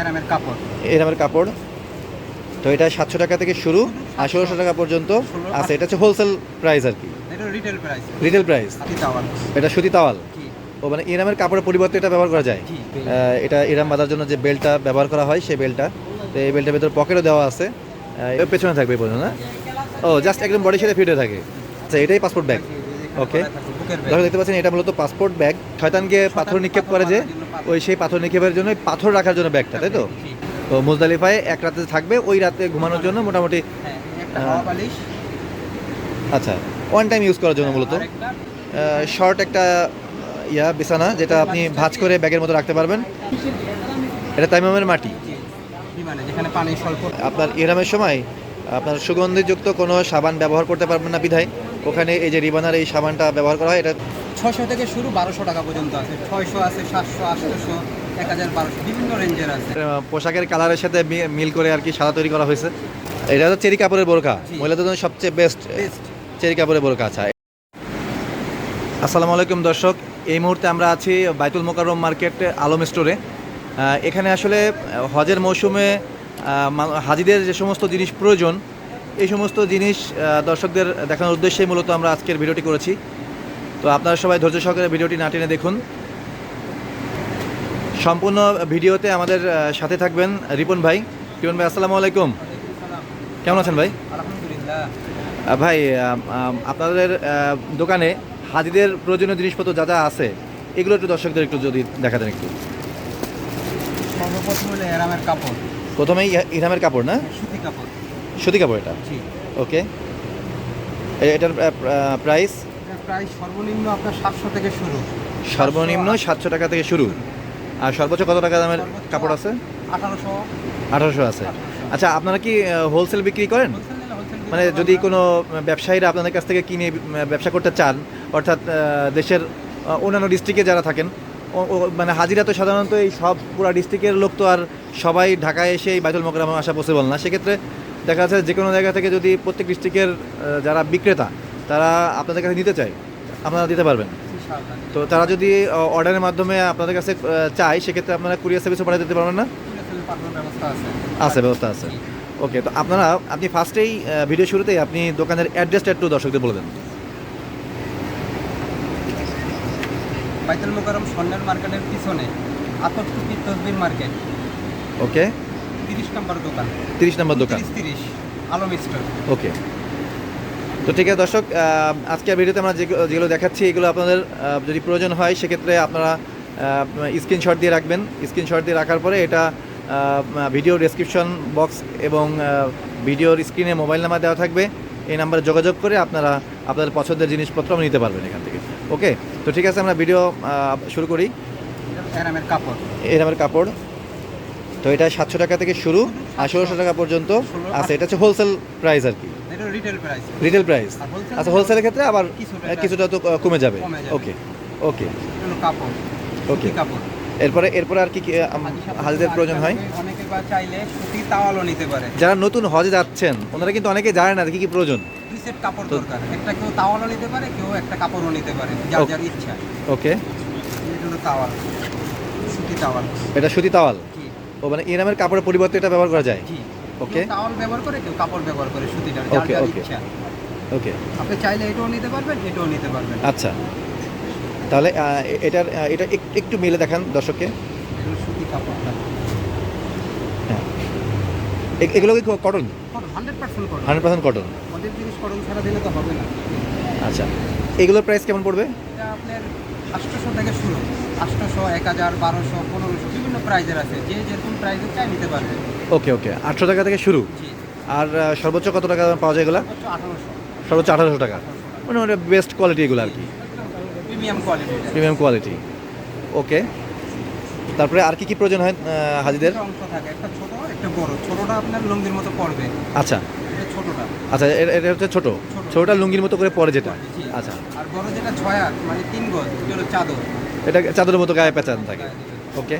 এরামের কাপড়। এই নামের কাপড়। তো এটা সাতশো টাকা থেকে শুরু আর ষোলোশো টাকা পর্যন্ত আছে। এটা হচ্ছে হোলসেল প্রাইস আর কি। রিটেল প্রাইস এটা সুতি তাওয়াল ও মানে ইরামের কাপড়ের পরিবর্তে এটা ব্যবহার করা যায়। এটা ইরাম বাঁধার জন্য যে বেল্টটা ব্যবহার করা হয় সেই বেল্টটা তো এই বেল্টের ভেতর পকেটও দেওয়া আছে। পেছনে থাকবে এই পর্যন্ত না? ও জাস্ট একদম বডির সাথে ফিট হয়ে থাকে। আচ্ছা এটাই পাসপোর্ট ব্যাগ ওকে বুকের দেখতে পাচ্ছেন এটা মূলত পাসপোর্ট ব্যাগ শয়তানকে পাথর নিক্ষেপ করে যে ওই সেই পাথর নিক্ষেপের জন্য পাথর রাখার জন্য ব্যাগটা তাই তো? তো মুজদালিফায় এক রাতে থাকবে ওই রাতে ঘুমানোর জন্য মোটামুটি হ্যাঁ আচ্ছা ওয়ান টাইম ইউজ করার জন্য মূলত। শর্ট একটা। ইয়া বিছানা যেটা আপনি ভাঁজ করে ব্যাগের মতো রাখতে পারবেন। এটা তাইমামের মাটি। আপনার ইহরামের সময় আপনার সুগন্ধিযুক্ত কোনো সাবান ব্যবহার করতে পারবেন না বিধায়। ওখানে এই যে রিবানার এই সাবানটা ব্যবহার করা হয় এটা ছশো থেকে শুরু বারোশো টাকা পর্যন্ত আছে। ছয়শো আছে সাতশো আটশোশো এক হাজার বারোশো বিভিন্ন রেঞ্জের আছে। পোশাকের কালারের সাথে মিল করে আর কি সাদা তৈরি করা হয়েছে। এটা তো চেরি কাপড়ের বোরকা মহিলাদের জন্য সবচেয়ে বেস্ট চেরি কাপড়ের বোরকা আচ্ছা আসসালামু আলাইকুম দর্শক এই মুহূর্তে আমরা আছি বাইতুল মোকাররম মার্কেট আলম স্টোরে এখানে আসলে হজের মৌসুমে হাজিদের যে সমস্ত জিনিস প্রয়োজন এই সমস্ত জিনিস দর্শকদের দেখানোর উদ্দেশ্যেই মূলত আমরা আজকের ভিডিওটি করেছি। তো আপনারা সবাই ধৈর্য সহকারে ভিডিওটি না টেনে দেখুন। সম্পূর্ণ ভিডিওতে আমাদের সাথে থাকবেন রিপন ভাই। রিপন ভাই আসসালামু আলাইকুম। কেমন আছেন ভাই? আলহামদুলিল্লাহ। ভাই আপনাদের দোকানে হাজিদের প্রয়োজনীয় জিনিসপত্র যা যা আছে এগুলো একটু দর্শকদের একটু যদি দেখা দেন একটু। সর্বপ্রথম হলো এরামের কাপড়। প্রথমেই ইরামের কাপড় না? সুতি কাপড় এটা? জি। ওকে এটার প্রাইস প্রাইস সর্বনিম্ন আপনার সাতশো থেকে শুরু। সর্বনিম্ন সাতশো টাকা থেকে শুরু। আর সর্বোচ্চ কত টাকা দামের কাপড় আছে? আঠারোশো। আঠারোশো আছে। আচ্ছা আপনারা কি হোলসেল বিক্রি করেন? মানে যদি কোনো ব্যবসায়ীরা আপনাদের কাছ থেকে কিনে ব্যবসা করতে চান অর্থাৎ দেশের অন্যান্য ডিস্ট্রিক্টে যারা থাকেন মানে হাজিরা তো সাধারণত এই সব পুরা ডিস্ট্রিক্টের লোক তো আর সবাই ঢাকায় এসে এই বাইতুল মোকাররমে আসা পসিবল না। সেক্ষেত্রে দেখা যাচ্ছে যে কোনো জায়গা থেকে যদি প্রত্যেক ডিস্ট্রিক্টের যারা বিক্রেতা তারা আপনাদের কাছে নিতে চায় আপনারা দিতে পারবেন। তো তারা যদি অর্ডারের মাধ্যমে আপনাদের কাছে চায় সেক্ষেত্রে আপনারা কুরিয়ার সার্ভিসও পাঠিয়ে দিতে পারবেন না? আছে ব্যবস্থা আছে। ওকে তো আপনারা আপনি ফার্স্টেই ভিডিও শুরুতেই আপনি দোকানের অ্যাড্রেসটা একটু দর্শকদের বলে দেন। বাইতুল মোকারম স্বর্ণের মার্কেটের পিছনে আতরটুপি তসবির মার্কেট। ওকে তিরিশ নম্বর দোকান। তিরিশ নম্বর দোকান। তিরিশ আলম স্টোর। ওকে। তো ঠিক আছে দর্শক আজকের ভিডিওতে আমরা যেগুলো যেগুলো দেখাচ্ছি এগুলো আপনাদের যদি প্রয়োজন হয় সেক্ষেত্রে আপনারা স্ক্রিনশট দিয়ে রাখবেন। স্ক্রিনশট দিয়ে রাখার পরে এটা ভিডিও ডেসক্রিপশন বক্স এবং ভিডিওর স্ক্রিনে মোবাইল নাম্বার দেওয়া থাকবে। এই নাম্বারে যোগাযোগ করে আপনারা আপনাদের পছন্দের জিনিসপত্র নিতে পারবেন এখান থেকে। ওকে? তো ঠিক আছে আমরা ভিডিও শুরু করি। এরামের কাপড়। এই নামের কাপড়। তো এটা সাতশো টাকা থেকে শুরু আর ষোলোশো টাকা পর্যন্ত আছে। এটা হচ্ছে হোলসেল প্রাইস আর কি। রিটেল প্রাইস আচ্ছা হোলসেলের ক্ষেত্রে আবার কিছুটা তো কমে যাবে। ওকে ওকে ওকে এরপরে এরপরে আর কি হাজিদের প্রয়োজন হয়? অনেকে বা চাইলে সুতি তাওয়ালও নিতে পারে। যারা নতুন হজে যাচ্ছেন ওনারা কিন্তু অনেকে জানে না কি কি প্রয়োজন। দুই সেট কাপড় দরকার। একটা কেউ তাওয়ালও নিতে পারে কেউ একটা কাপড়ও নিতে পারে যার যার ইচ্ছা। ওকে এটা হলো তাওয়াল সুতি তাওয়াল। এটা সুতি তাওয়াল। ও মানে ইরামের কাপড়ের পরিবর্তে এটা ব্যবহার করা যায়? জি। Okay. কেউ ব্যবহার করে কেউ কাপড় ব্যবহার করে যার okay. ইচ্ছা। ওকে আপনি চাইলে এটাও নিতে পারবেন এটাও নিতে পারবেন। আচ্ছা। তাহলে এটার এটা এক- একটু মিলে দেখান দর্শককে। সুতি কাপড়টা হ্যাঁ। এ- এগুলো কি কটন? Hundred percent cotton. করুন ছাড়া দিলে তো হবে না। আচ্ছা। এগুলোর প্রাইস কেমন পড়বে? এটা আপনার আটশোশো থেকে শুরু। আটশোশো এক হাজার বারোশো পনেরোশো প্রাইজের আছে। যে যেরকম প্রাইজের চাই নিতে পারবে। ওকে ওকে। আটশো টাকা থেকে শুরু? আর সর্বোচ্চ কত টাকা পাওয়া যায় এগুলো? সর্বোচ্চ আঠারোশো। টাকা। মানে মানে বেস্ট কোয়ালিটি এগুলো আর কি। প্রিমিয়াম কোয়ালিটির প্রিমিয়াম কোয়ালিটি ওকে। তারপরে আর কি কি প্রয়োজন হয় হাজিদের? অংশ থাকে একটা ছোট একটা বড়। ছোটটা আপনার লুঙ্গির মতো পড়বে। আচ্ছা। ছোটটা। আচ্ছা এটা হচ্ছে ছোট। ছোটটা লুঙ্গির মতো করে পরে যেটা। আচ্ছা। আর বড় যেটা ছয় হাত মানে তিন গজ চাদর। এটা চাদরের মতো গায়ে পেঁচানো থাকে। ওকে।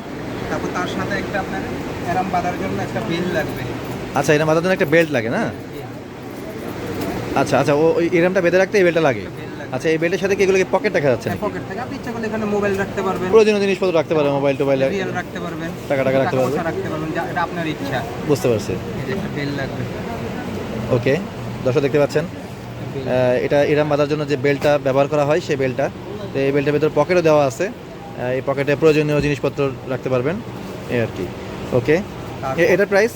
তারপর তার সাথে একটা আপনার এরাম বাঁধার জন্য একটা বেল লাগবে। আচ্ছা এটা মাথার জন্য একটা বেল্ট লাগে না? আচ্ছা আচ্ছা ও ওই এরমটা বেঁধে রাখতে এই বেল্টটা লাগে? আচ্ছা এই বেল্টের সাথে কি এগুলোকে পকেট দেখা যাচ্ছে পকেট থাকে। আপনি ইচ্ছা করলে এখানে মোবাইল রাখতে পারবেন। প্রয়োজনীয় জিনিসপত্র রাখতে পারে মোবাইল টোবাইল রাখতে পারবেন। টাকা টাকা রাখতে পারবেন। রাখতে পারবেন এটা আপনার ইচ্ছা। বুঝতে পারছি। একটা লাগবে। ওকে দর্শক দেখতে পাচ্ছেন? এটা ইরাম বাঁধার জন্য যে বেল্টটা ব্যবহার করা হয় সেই বেল্টটা তো এই বেল্টের ভিতরে পকেটও দেওয়া আছে। এই পকেটে প্রয়োজনীয় জিনিসপত্র রাখতে পারবেন এই আর কি। ওকে? এটার প্রাইস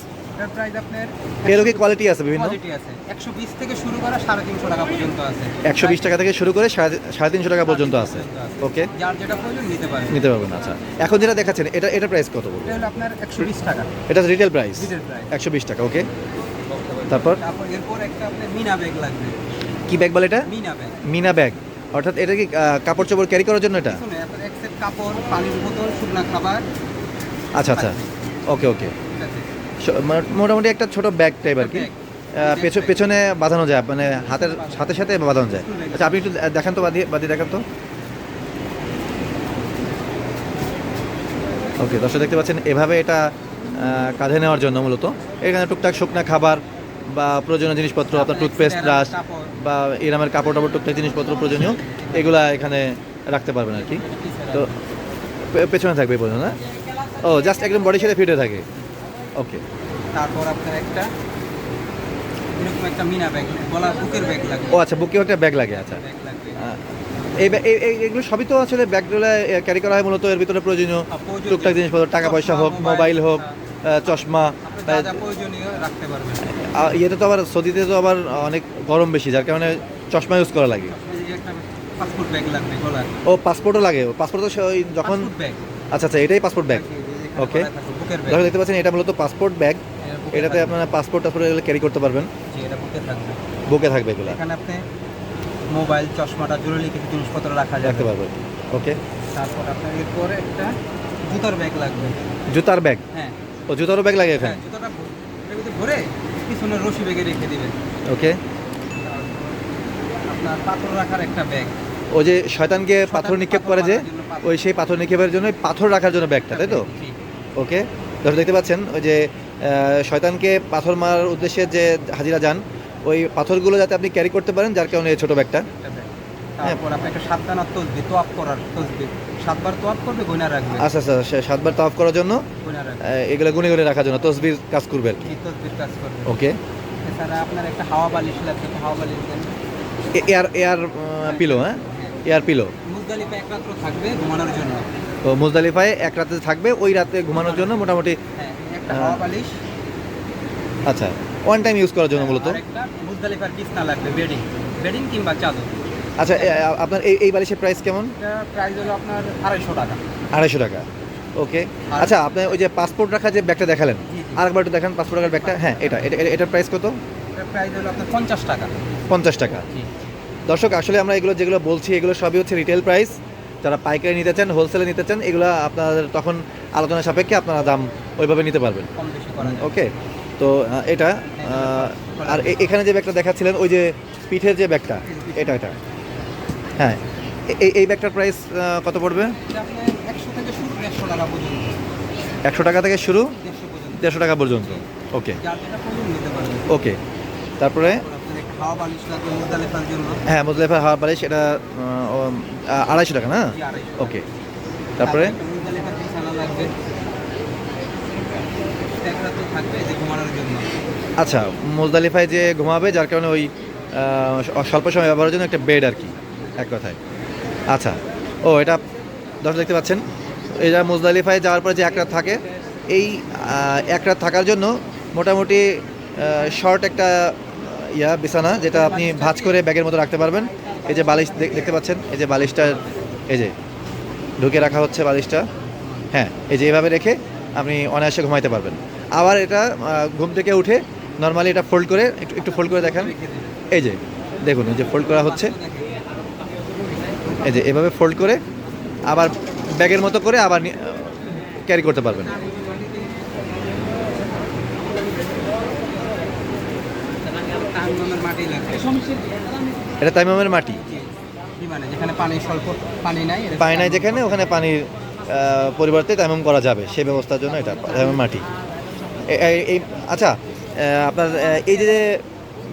এরও কি কোয়ালিটি আছে বিভিন্ন? একশো বিশ থেকে শুরু করা সাড়ে তিনশো টাকা পর্যন্ত আছে। একশো বিশ টাকা থেকে শুরু করে সাড়ে তিনশো টাকা পর্যন্ত আছে। ওকে? যার যেটা প্রয়োজন নিতে পারেন নিতে পারবেন আচ্ছা। এখন যেটা দেখাচ্ছেন এটা এটা প্রাইস কত বলব আপনার একশো বিশ টাকা। এটা রিটেল প্রাইস একশো বিশ টাকা ওকে? তারপর? তারপর এরপর একটা আপনার মিনা ব্যাগ লাগবে। কি ব্যাগ বলে এটা? মিনা ব্যাগ মিনা ব্যাগ অর্থাৎ এটা কি কাপড় চোপড় ক্যারি করার জন্য এটা? কাপড় পানির বোতল শুকনা খাবার। আচ্ছা আচ্ছা। ওকে ওকে। মোটামুটি একটা ছোট ব্যাগ টাইপ আর কি। পেছ- পেছনে বাঁধানো যায় মানে হাতের সাথে সাথে বাঁধানো যায়। আচ্ছা আপনি একটু দেখান তো বাদিয়ে বাদিয়ে দেখান তো। ওকে দর্শক দেখতে পাচ্ছেন এভাবে এটা কাঁধে নেওয়ার জন্য মূলত। এখানে টুকটাক শুকনা খাবার বা প্রয়োজনীয় জিনিসপত্র আপনার টুথপেস্ট ব্রাশ বা এরামের কাপড় টাপড় টুকটাক জিনিসপত্র প্রয়োজনীয় এগুলা এখানে রাখতে পারবেন আর কি। তো পেছনে থাকবে এই পর্যন্ত না? ও জাস্ট একদম বডি সাথে ফিটে থাকে। ওকে তারপর আপনার একটা এরকম একটা মিনা ব্যাগ বুকের ব্যাগ লাগবে ও আচ্ছা বুকেও একটা ব্যাগ লাগে আচ্ছা। এই এগুলো সবই তো আসলে ব্যাগগুলো ক্যারি করা হয় মূলত এর ভিতরে প্রয়োজনীয় টুকটাক জিনিসপত্র টাকা পয়সা হোক মোবাইল হোক হ্যাঁ। চশমা ইয়েতে তো আবার সৌদিতে তো আবার অনেক গরম বেশি যার কারণে চশমা ইউজ করা লাগে। পাসপোর্ট ব্যাগ লাগবে ও পাসপোর্টও লাগে। পাসপোর্ট তো ওই যখন আচ্ছা আচ্ছা এটাই পাসপোর্ট ব্যাগ. বুকের যখন দেখতে পাচ্ছেন এটা মূলত পাসপোর্ট ব্যাগ এটাতে আপনারা পাসপোর্ট টাসপোর্ট এগুলো ক্যারি করতে পারবেন। বুকে থাকবে। এগুলো। এখানে আপনি মোবাইল চশমাটা জরুরি কিছু জিনিসপত্র রাখা রাখতে পারবেন। ওকে তারপর আপনার এরপরে একটা জুতার ব্যাগ লাগবে। জুতার ব্যাগ হ্যাঁ। ও জুতারও ব্যাগ লাগে এখানে জুতাটা ভরে পিছনে রশি ব্যাগে রেখে দিবেন। ওকে। আপনার পাথর রাখার একটা ব্যাগ ও যে শয়তানকে পাথর নিক্ষেপ করে যে। ওই সেই পাথর নিক্ষেপের জন্য পাথর রাখার জন্য ব্যাগটা তাই তো? ওকে। দর্শক দেখতে পাচ্ছেন ওই যে শয়তানকে পাথর মারার উদ্দেশ্যে যে হাজিরা যান ওই পাথরগুলো যাতে আপনি ক্যারি করতে পারেন যার কারণে এই ছোটো ব্যাগটা। তারপর আপনি একটা সাবধানার তসবি তোয়াপ করার তসবি সাতবার তোয়াপ করবে গয়না রাখবে। আচ্ছা আচ্ছা সাতবার তাফ করার জন্য? এগুলো গুনে গুনে রাখার জন্য তসবির কাজ করবে আর কি? তসবির কাজ করবে। ওকে। এছাড়া আপনার একটা হাওয়া বালিশ লাগবে হাওয়া বালিশ দেন। এয়ার এয়ার পিলো হ্যাঁ? এয়ার পিলো মুজদালিফা এক রাত্র থাকবে ঘুমানোর জন্য। তো মুজদালিফায় এক রাতে থাকবে ওই রাতে ঘুমানোর জন্য মোটামুটি হ্যাঁ একটা হ্যাঁ। হাওয়া বালিশ। আচ্ছা ওয়ান টাইম ইউজ করার জন্য মূলত? মুজদালিফার বিছনা লাগবে বেডিং। বেডিং কিংবা চাদর। আচ্ছা আপনার এই এই বালিশের প্রাইস কেমন? প্রাইস হলো আপনার আড়াইশো টাকা। আড়াইশো টাকা। ওকে। আচ্ছা আপনি ওই যে পাসপোর্ট রাখা যে ব্যাগটা দেখালেন। আরেকবার একটু দেখান পাসপোর্ট রাখার ব্যাগটা হ্যাঁ এটা এটা এটা- এটার প্রাইস কত? প্রাইস হলো আপনার পঞ্চাশ টাকা। পঞ্চাশ টাকা। দর্শক আসলে আমরা এগুলো যেগুলো বলছি এগুলো সবই হচ্ছে রিটেল প্রাইস যারা পাইকারি নিতে চান হোলসেলে নিতে চান এগুলো আপনাদের তখন আলোচনা সাপেক্ষে আপনারা দাম ওইভাবে নিতে পারবেন। ওকে। তো এটা আর এখানে যে ব্যাগটা দেখাচ্ছিলেন ওই যে পিঠের যে ব্যাগটা এটা এটা। হ্যাঁ। এই এই ব্যাগটার প্রাইস কত পড়বে? একশো টাকা থেকে শুরু দেড়শো টাকা পর্যন্ত। ওকে। ওকে। তারপরে? হ্যাঁ মুজলেফা হাওয়া বালিশ, এটা আড়াইশো টাকা না? ওকে। তারপরে? আচ্ছা মুজদালিফায় যে ঘুমাবে, যার কারণে ওই স্বল্প সময় ব্যবহারের জন্য একটা বেড আর কি। এক কথায়। আচ্ছা ও এটা দর্শক দেখতে পাচ্ছেন, এটা মুজদালিফায় যাওয়ার পরে যে এক রাত থাকে, এই এক রাত থাকার জন্য মোটামুটি শর্ট একটা ইয়া, বিছানা যেটা আপনি ভাঁজ করে ব্যাগের মতো রাখতে পারবেন। এই যে বালিশ দেখ- দেখতে পাচ্ছেন, এই যে বালিশটা এই যে ঢুকে রাখা হচ্ছে বালিশটা। হ্যাঁ এই যে এভাবে রেখে আপনি অনায়াসে ঘুমাইতে পারবেন। আবার এটা ঘুম থেকে উঠে নর্মালি এটা ফোল্ড করে, একটু একটু ফোল্ড করে দেখান। এই যে, দেখুন, এই যে ফোল্ড করা হচ্ছে। এই যে এভাবে ফোল্ড করে আবার ব্যাগের মতো করে আবার ক্যারি করতে পারবেন। এটা তাইমামের মাটি। যেখানে পানি নাই যেখানে, ওখানে পানির পরিবর্তে তাইমাম করা যাবে। সেই ব্যবস্থার জন্য এটা তাইমাম মাটি। এই আচ্ছা আপনার এই যে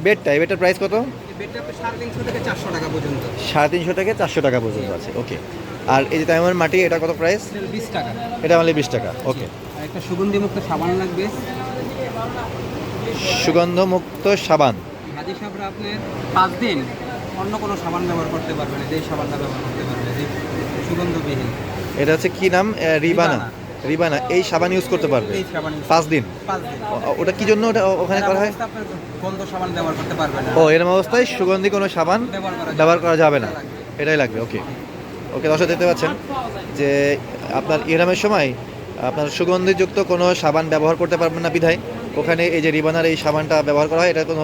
বেডটা এই বেডটার প্রাইস কত? সাড়ে তিনশো থেকে চারশো টাকা পর্যন্ত। আছে ওকে। আর এই যে তাইমার মাটি এটা কত প্রাইস বিশ টাকা। এটা আমাদের বিশ টাকা ওকে। একটা সুগন্ধি মুক্ত সাবান লাগবে। সুগন্ধমুক্ত সাবান। হাজি সাহেবরা আপনি পাঁচ দিন অন্য কোনো সাবান ব্যবহার করতে পারবেন যে সাবানটা ব্যবহার করতে পারবেন সুগন্ধবিহীন। এটা হচ্ছে কি নাম? রিবানা। রিবানা এই সাবান ইউজ করতে পারবে? পাঁচ দিন? ওটা কি জন্য ওটা ওখানে করা হয়? গন্ধ সাবান ব্যবহার করতে পারবেন না। ও এরম অবস্থায় সুগন্ধি কোনো সাবান ব্যবহার করা যাবে ব্যবহার করা যাবে না। এটাই লাগবে। ওকে ওকে দর্শক দেখতে পাচ্ছেন যে আপনার ইহরামের সময় আপনার সুগন্ধিযুক্ত কোনো সাবান ব্যবহার করতে পারবেন না বিধায়। ওখানে এই যে রিবানার এই সাবানটা ব্যবহার করা হয় এটা কোনো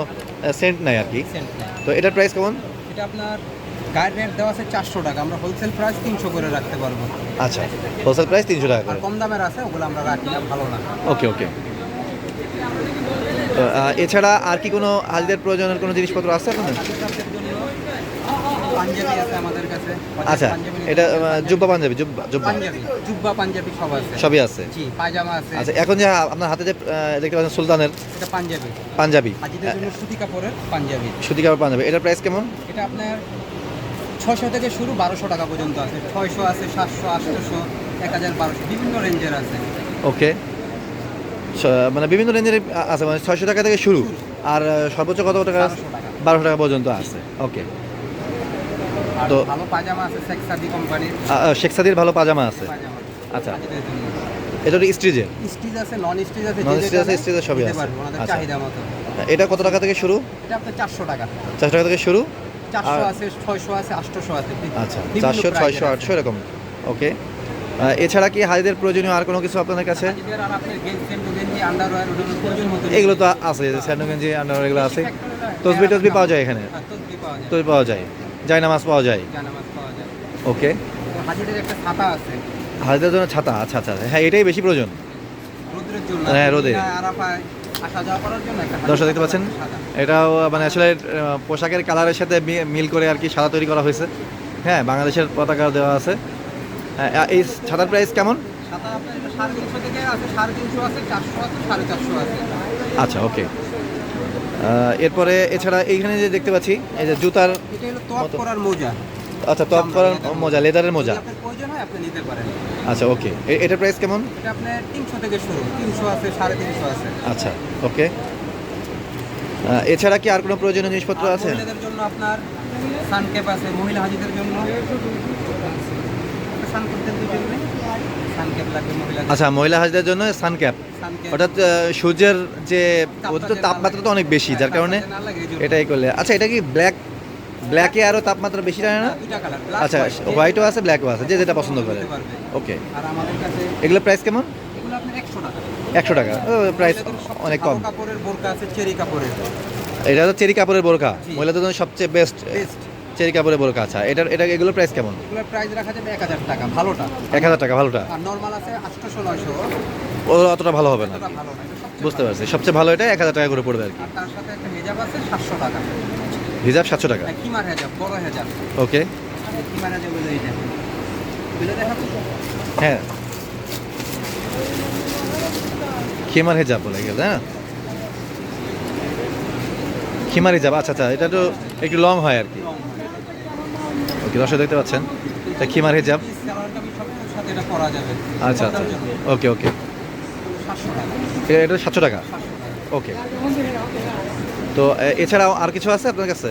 সেন্ট নাই আর কি। তো এটার প্রাইস কেমন? এটা আপনার গায়ের রেট দেওয়া আছে চারশো টাকা। আমরা হোলসেল প্রাইস তিনশো করে রাখতে পারব। আচ্ছা হোলসেল প্রাইস তিনশো টাকা আর করে কম দামের আছে ওগুলো আমরা রাখি না ভালো না। ওকে ওকে এছাড়া আর কি কোনো হাজিদের প্রয়োজনের কোনো জিনিসপত্র আছে আপনাদের পাঞ্জাবি আছে আমাদের কাছে। আচ্ছা এটা জুব্বা পাঞ্জাবি জুব্বা জুব্বা। জুব্বা পাঞ্জাবি সব আছে। সবই আছে? জি পায়জামা আছে। আচ্ছা এখন যে আপনার হাতে যে দেখতে পাচ্ছেন সুলতানের এটা পাঞ্জাবি। পাঞ্জাবি। সুতি কাপড়ের পাঞ্জাবি। সুতি কাপড় পাঞ্জাবি। এটার প্রাইস কেমন? এটা আপনার ছশো থেকে শুরু বারোশো টাকা পর্যন্ত আছে। ছয়শো আছে সাতশো আটশোশো এক হাজার বারোশো বিভিন্ন রেঞ্জের আছে। ওকে। মানে বিভিন্ন রেঞ্জের আছে মানে ছয়শো টাকা থেকে শুরু। আর সর্বোচ্চ কত টাকা? বারোশো টাকা। পর্যন্ত আছে। ওকে। তো- ভালো পাজামা আছে সেক্সাদি কোম্পানির। শেখ সাদির ভালো পাজামা আছে। আচ্ছা। এটা হলো স্ট্রিজের স্টিচ আছে নন স্টিচ আছে stitch যেটা আছে, আছে, সবই আছে। আচ্ছা। এটা কত টাকা থেকে শুরু? এটা আপনার চারশো টাকা। চারশো টাকা থেকে শুরু? চারশো আছে ছয়শো আছে আটশোশো আছে। আচ্ছা চারশো ছয়শো আটশো এরকম। ওকে এছাড়া কি হাজিদের প্রয়োজনীয় আর কোনো কিছু আপনাদের কাছে? গেঞ্জি গেঞ্জি এগুলো তো আছে স্যান্ডোগেঞ্জি আন্ডার এগুলো আছে। তসবি টসবি পাওয়া যায় এখানে? হ্যাঁ, তসবি পাওয়া যায়। যায়। জায়নামাজ পাওয়া যায়? ওকে হাজিদের ছাতা জন্য ছাতা? আচ্ছা আচ্ছা। হ্যাঁ এটাই বেশি প্রয়োজন। হ্যাঁ, রোদে। দর্শক দেখতে পাচ্ছেন? এটাও মানে আসলে পোশাকের কালারের সাথে মিল করে আর কি সাদা তৈরি করা হয়েছে। হ্যাঁ বাংলাদেশের পতাকা দেওয়া আছে। হ্যাঁ, এই ছাতার প্রাইস কেমন? আচ্ছা ওকে। এরপরে এছাড়া এইখানে যে দেখতে পাচ্ছি এই যে জুতার আচ্ছা টপ করার মোজা লেদারের মোজা। প্রয়োজন হয় আপনি নিতে পারেন। আচ্ছা ওকে। এটার প্রাইস কেমন? এটা আপনার তিনশো থেকে শুরু তিনশো আছে সাড়ে তিনশো আছে। আচ্ছা ওকে। এছাড়া কি আর কোনো প্রয়োজনীয় জিনিসপত্র আছে? মহিলাদের জন্য আপনার সানকেপ আছে মহিলা হাজিদের জন্য। সানকেপদের দুজন আচ্ছা মহিলা হাজিদের জন্য সানক্যাপ। অর্থাৎ সূর্যের যে ওদের তো তাপমাত্রা তো অনেক বেশি যার কারণে এটাই করলে। আচ্ছা এটা কি ব্ল্যাক ব্ল্যাকে আরও তাপমাত্রা বেশি টানে না? আচ্ছা হোয়াইটও আছে ব্ল্যাকও আছে যে যেটা পছন্দ করে। ওকে এগুলোর প্রাইস কেমন? একশো টাকা। প্রাইস অনেক কম। কাপড়ের বোরকা আছে চেরি কাপড়ের। এটা তো চেরি কাপড়ের বোরকা। মহিলাদের জন্য সবচেয়ে বেস্ট চেরি কাপড়ের বোরকা আচ্ছা এটা এটা এগুলোর প্রাইস কেমন? এগুলোর প্রাইস রাখা যাবে এক হাজার টাকা ভালোটা। এক হাজার টাকা ভালোটা। আর নর্মাল আছে আটশোশো নয়শো। ও অতটা ভালো হবে না। বুঝতে পারছি। সবচেয়ে ভালো এটা এক হাজার টাকা করে পড়বে আর কি। তার সাথে একটা হেজাব আছে সাতশো টাকা। হিজাব সাতশো টাকা? হ্যাঁ, কিমার হেজাব? বড় হেজাব। ওকে। কিমার হেজাব বলে এইটা হ্যাঁ। খিমার হিজাব বলে গেল হ্যাঁ? খিমার হিজাব আচ্ছা আচ্ছা এটা তো একটু লং হয় আর কি। ওকে দর্শক দেখতে পাচ্ছেন? এটা খিমার হিজাব? আচ্ছা আচ্ছা। ওকে ওকে। এটা সাতশো টাকা। ওকে। তো এছাড়াও আর কিছু আছে আপনার কাছে?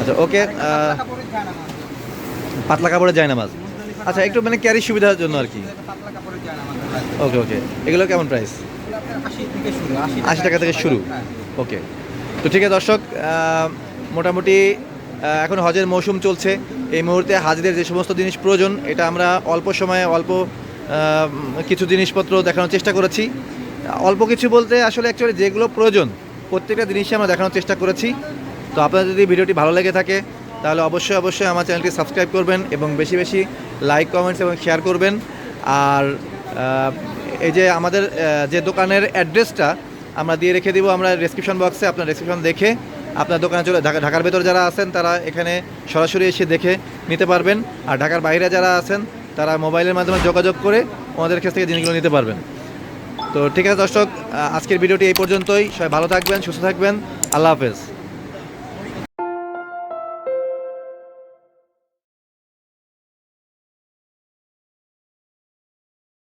আচ্ছা ওকে পাতলা কাপড়ের যায় নামাজ আচ্ছা একটু মানে ক্যারি সুবিধার জন্য আর কি। ওকে ওকে। এগুলো কেমন প্রাইস এগুলো আপনার 80 থেকে শুরু আশি টাকা থেকে শুরু। ওকে। তো ঠিক আছে, দর্শক মোটামুটি এখন হজের মৌসুম চলছে। এই মুহূর্তে হাজিদের যে সমস্ত জিনিস প্রয়োজন, এটা আমরা অল্প সময়ে, অল্প কিছু জিনিসপত্র দেখানোর চেষ্টা করেছি। অল্প কিছু বলতে আসলে অ্যাকচুয়ালি যেগুলো প্রয়োজন প্রত্যেকটা জিনিসই আমরা দেখানোর চেষ্টা করেছি। তো আপনার যদি ভিডিওটি ভালো লেগে থাকে, তাহলে অবশ্যই অবশ্যই আমার চ্যানেলটি সাবস্ক্রাইব করবেন এবং বেশি বেশি লাইক কমেন্টস এবং শেয়ার করবেন। আর এই যে আমাদের যে দোকানের অ্যাড্রেসটা আমরা দিয়ে রেখে দিব আমরা ডেসক্রিপশন বক্সে আপনার ডেসক্রিপশন দেখে আপনার দোকানে চলে, ঢাকা, ঢাকার ভেতরে যারা আছেন, তারা এখানে সরাসরি এসে দেখে নিতে পারবেন। আর ঢাকার বাইরে যারা আছেন, তারা মোবাইলের মাধ্যমে যোগাযোগ করে ওনাদের কাছ থেকে জিনিসগুলো নিতে পারবেন। তো ঠিক আছে দর্শক আজকের ভিডিওটি এই পর্যন্তই। সবাই ভালো থাকবেন, সুস্থ থাকবেন। আল্লাহ হাফেজ।